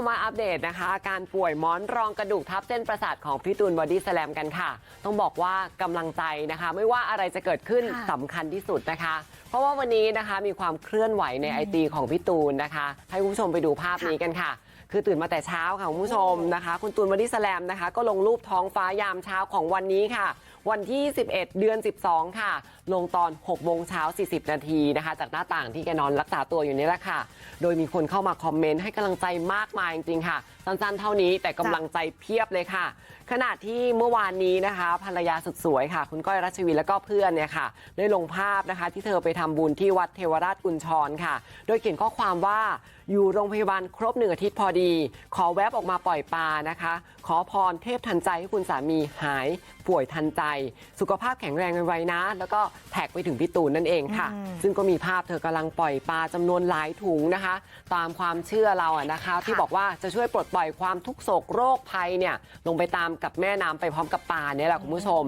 มมาอัปเดตนะคะ อาการป่วยหมอนรองกระดูกทับเส้นประสาทของพี่ตูนบอดี้สแลมกันค่ะ ต้องบอกว่ากำลังใจนะคะ ไม่ว่าอะไรจะเกิดขึ้นค่ะสำคัญที่สุดนะคะ เพราะว่าวันนี้นะคะมีความเคลื่อนไหวในไอจีของพี่ตูนนะคะ ให้คุณผู้ชมไปดูภาพนี้กันค่ะ คือตื่นมาแต่เช้าค่ะคุณผู้ชมนะคะ คุณตูนบอดี้สแลมนะคะ ก็ลงรูปท้องฟ้ายามเช้าของวันนี้ค่ะวันที่ 11 เดือน 12 ค่ะ ลงตอน6โมงเช้า 40 นาทีนะคะ จากหน้าต่างที่แกนอนรักษาตัวอยู่นี่แหละค่ะ โดยมีคนเข้ามาคอมเมนต์ให้กำลังใจมากมายจริงๆค่ะ สั้นๆ เท่านี้แต่กำลังใจเพียบเลยค่ะ ขณะที่เมื่อวานนี้นะคะ ภรรยาสุดสวยค่ะ คุณก้อยรัชวินแล้วก็เพื่อนเนี่ยค่ะ ได้ลงภาพนะคะ ที่เธอไปทำบุญที่วัดเทวราชกุญชรค่ะ โดยเขียนข้อความว่าอยู่โรงพยาบาลครบหนึ่งอาทิตย์พอดี ขอแวบออกมาปล่อยปลานะคะ ขอพรเทพทันใจให้คุณสามีหายป่วยทันใจ สุขภาพแข็งแรงไวๆนะ แล้วก็แท็กไปถึงพี่ตูนนั่นเองค่ะอืมซึ่งก็มีภาพเธอกำลังปล่อยปลาจำนวนหลายถุงนะคะ ตามความเชื่อเราอะนะคะ ที่บอกว่าจะช่วยปลดปล่อยความทุกข์โศกโรคภัยเนี่ยลงไปตามกับแม่น้ำไปพร้อมกับปลาเนี่ยแหละคุณผู้ชม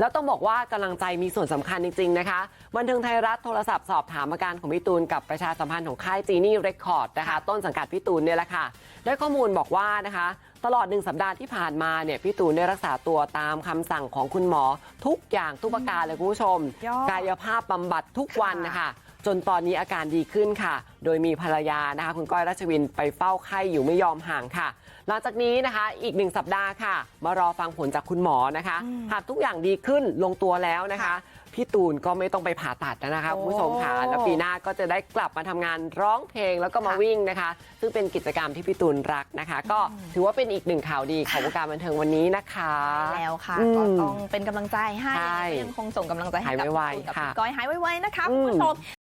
แล้วต้องบอกว่ากำลังใจมีส่วนสำคัญจริงๆนะคะบันเทิงไทยรัฐโทรศัพท์สอบถามอาการของพี่ตูนกับประชาสัมพันธ์ของค่ายจีนี่เรคคอร์ดนะคะ ต้นสังกัดพี่ตูนเนี่ยแหละค่ะได้ข้อมูลบอกว่านะคะตลอดหนึ่งสัปดาห์ที่ผ่านมาเนี่ยพี่ตูนได้รักษาตัวตามคำสั่งของคุณหมอทุกอย่างทุกประการเลยคุณผู้ชมยอดกายภาพบำบัดทุกวันนะคะ จนตอนนี้อาการดีขึ้นค่ะ โดยมีภรรยานะคะ คุณก้อยรัชวินไปเฝ้าไข้อยู่ไม่ยอมห่างค่ะ หลังจากนี้นะคะอีกหนึ่งสัปดาห์ค่ะ มารอฟังผลจากคุณหมอนะคะ หากทุกอย่างดีขึ้นลงตัวแล้วนะคะค่ะพี่ตูนก็ไม่ต้องไปผ่าตัดนะคะโอ้คุณผู้ชมค่ะแล้วปีหน้าก็จะได้กลับมาทำงานร้องเพลงแล้วก็มาค่ะวิ่งนะคะ ซึ่งเป็นกิจกรรมที่พี่ตูนรักนะคะ ก็ถือว่าเป็นอีกหนึ่งข่าวดีของวงการบันเทิงวันนี้นะคะแล้วค่ะอืมก็ต้องเป็นกำลังใจให้ใช่ก็ยังคงส่งกำลังใจให้กับหายไวๆคุณตูนกับค่ะพี่ก้อยหายไวๆนะคะอืคุณมผู้ชม